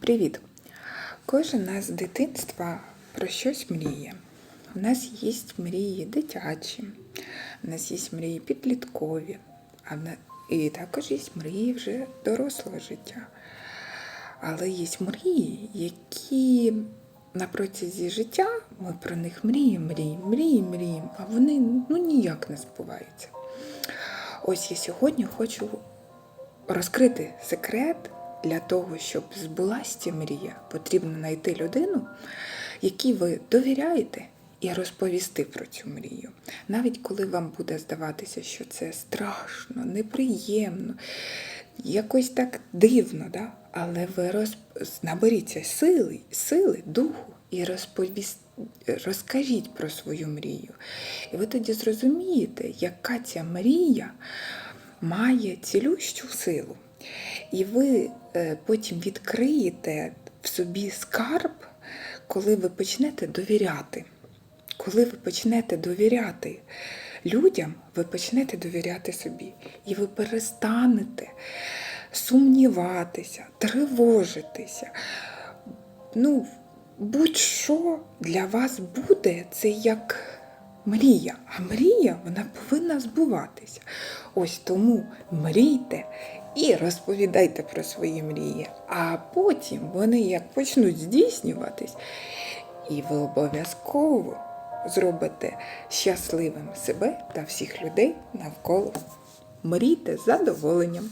Привіт! Кожен нас з дитинства про щось мріє. У нас є мрії дитячі, у нас є мрії підліткові, а і також є мрії вже дорослого життя. Але є мрії, які на протязі життя ми про них мріємо, мріємо, мріємо, мріємо, а вони ну, ніяк не збуваються. Ось я сьогодні хочу розкрити секрет для того, щоб збулась ця мрія, потрібно знайти людину, якій ви довіряєте, і розповісти про цю мрію. Навіть коли вам буде здаватися, що це страшно, неприємно, якось так дивно, да? але ви роз... наберіться сили, сили, духу і розповіс... розкажіть про свою мрію. І ви тоді зрозумієте, яка ця мрія має цілющу силу. І ви е, потім відкриєте в собі скарб, коли ви почнете довіряти. Коли ви почнете довіряти людям, ви почнете довіряти собі. І ви перестанете сумніватися, тривожитися. Ну, будь-що для вас буде, це як мрія. А мрія вона повинна збуватися. Ось тому мрійте і розповідайте про свої мрії. А потім вони як почнуть здійснюватись, і ви обов'язково зробите щасливим себе та всіх людей навколо. Мрійте з задоволенням.